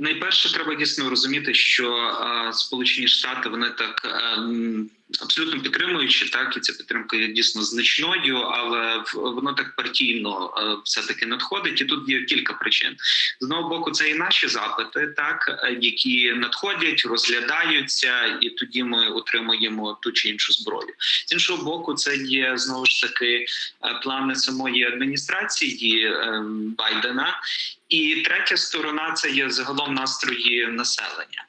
Найперше, треба дійсно розуміти, що е, Сполучені Штати вони так е, абсолютно підтримуючи, так і ця підтримка є дійсно значною, але воно так партійно е, все таки надходить. І тут є кілька причин. З одного боку, це і наші запити, так е, які надходять, розглядаються, і тоді ми отримуємо ту чи іншу зброю. З іншого боку, це є знову ж таки е, плани самої адміністрації Байдена. І третя сторона це є загалом настрої населення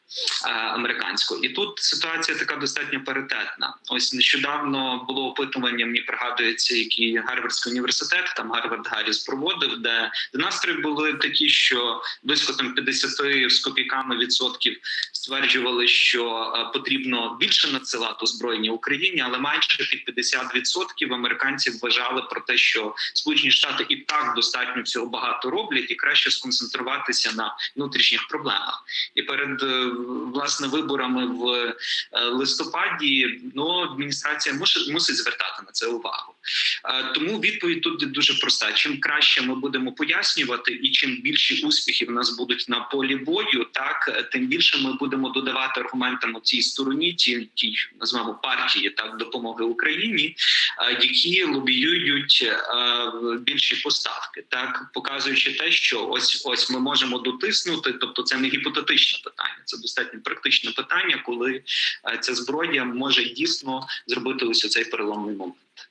американського. І тут ситуація така достатньо паритетна. Ось нещодавно було опитування. Мені пригадується, який Гарвардський університет, там Гарвард Гарріс проводив, де, настрої були такі, що близько там 50 з копійками відсотків стверджували, що е, потрібно більше надсилати озброєння Україні, але майже під 50% американців вважали про те, що Сполучені Штати і так достатньо всього багато роблять, і краще сконцентруватися на внутрішніх проблемах. І перед е, власне виборами в е, листопаді ну адміністрація мусить, мусить звертати на це увагу. Е, Тому відповідь тут дуже проста: чим краще ми будемо пояснювати, і чим більші успіхи в нас будуть на полі бою, так е, тим більше ми будемо додавати аргументам у цій стороні, ті тій назвемо партії так допомоги Україні, е, які лобіюють більші поставки, так показуючи те, що ось ось ми можемо дотиснути. Тобто, це не гіпотетичне питання, це достатньо практичне питання, коли е, ця зброя може дійсно зробити ось цей переломний момент.